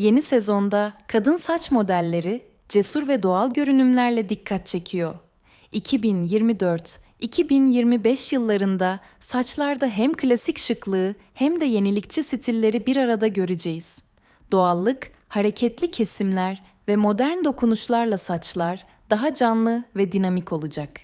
Yeni sezonda kadın saç modelleri cesur ve doğal görünümlerle dikkat çekiyor. 2024-2025 yıllarında saçlarda hem klasik şıklığı hem de yenilikçi stilleri bir arada göreceğiz. Doğallık, hareketli kesimler ve modern dokunuşlarla saçlar daha canlı ve dinamik olacak.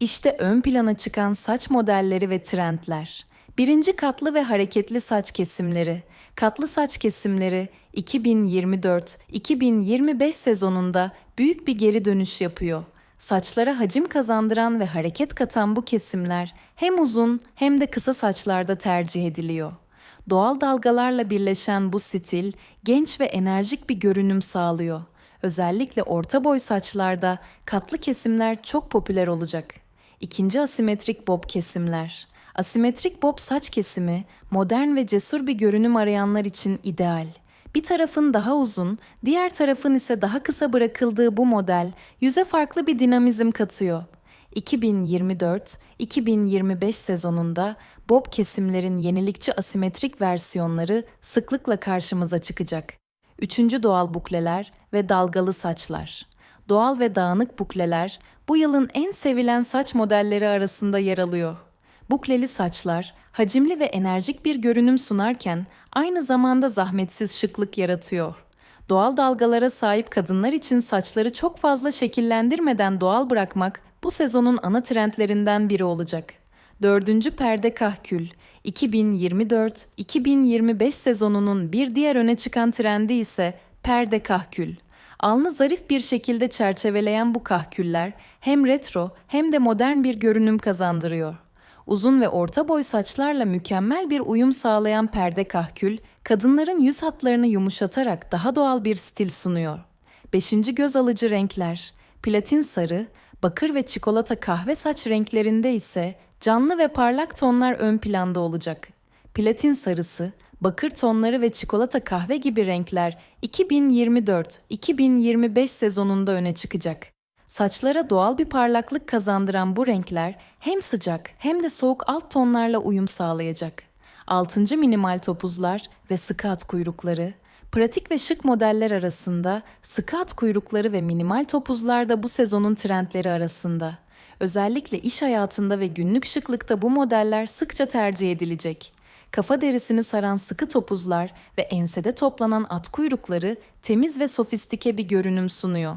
İşte ön plana çıkan saç modelleri ve trendler. Birinci katlı ve hareketli saç kesimleri. Katlı saç kesimleri 2024-2025 sezonunda büyük bir geri dönüş yapıyor. Saçlara hacim kazandıran ve hareket katan bu kesimler hem uzun hem de kısa saçlarda tercih ediliyor. Doğal dalgalarla birleşen bu stil genç ve enerjik bir görünüm sağlıyor. Özellikle orta boy saçlarda katlı kesimler çok popüler olacak. İkinci asimetrik bob kesimler. Asimetrik bob saç kesimi modern ve cesur bir görünüm arayanlar için ideal. Bir tarafın daha uzun, diğer tarafın ise daha kısa bırakıldığı bu model yüze farklı bir dinamizm katıyor. 2024-2025 sezonunda bob kesimlerin yenilikçi asimetrik versiyonları sıklıkla karşımıza çıkacak. Üçüncü doğal bukleler ve dalgalı saçlar. Doğal ve dağınık bukleler bu yılın en sevilen saç modelleri arasında yer alıyor. Bukleli saçlar hacimli ve enerjik bir görünüm sunarken aynı zamanda zahmetsiz şıklık yaratıyor. Doğal dalgalara sahip kadınlar için saçları çok fazla şekillendirmeden doğal bırakmak bu sezonun ana trendlerinden biri olacak. Dördüncü perde kahkül. 2024-2025 sezonunun bir diğer öne çıkan trendi ise perde kahkül. Alnı zarif bir şekilde çerçeveleyen bu kahküller hem retro hem de modern bir görünüm kazandırıyor. Uzun ve orta boy saçlarla mükemmel bir uyum sağlayan perde kahkül, kadınların yüz hatlarını yumuşatarak daha doğal bir stil sunuyor. Beşinci göz alıcı renkler, platin sarı, bakır ve çikolata kahve saç renklerinde ise canlı ve parlak tonlar ön planda olacak. Platin sarısı, bakır tonları ve çikolata kahve gibi renkler 2024-2025 sezonunda öne çıkacak. Saçlara doğal bir parlaklık kazandıran bu renkler hem sıcak hem de soğuk alt tonlarla uyum sağlayacak. 6. minimal topuzlar ve sıkı at kuyrukları, pratik ve şık modeller arasında sıkı at kuyrukları ve minimal topuzlar da bu sezonun trendleri arasında. Özellikle iş hayatında ve günlük şıklıkta bu modeller sıkça tercih edilecek. Kafa derisini saran sıkı topuzlar ve ensede toplanan at kuyrukları temiz ve sofistike bir görünüm sunuyor.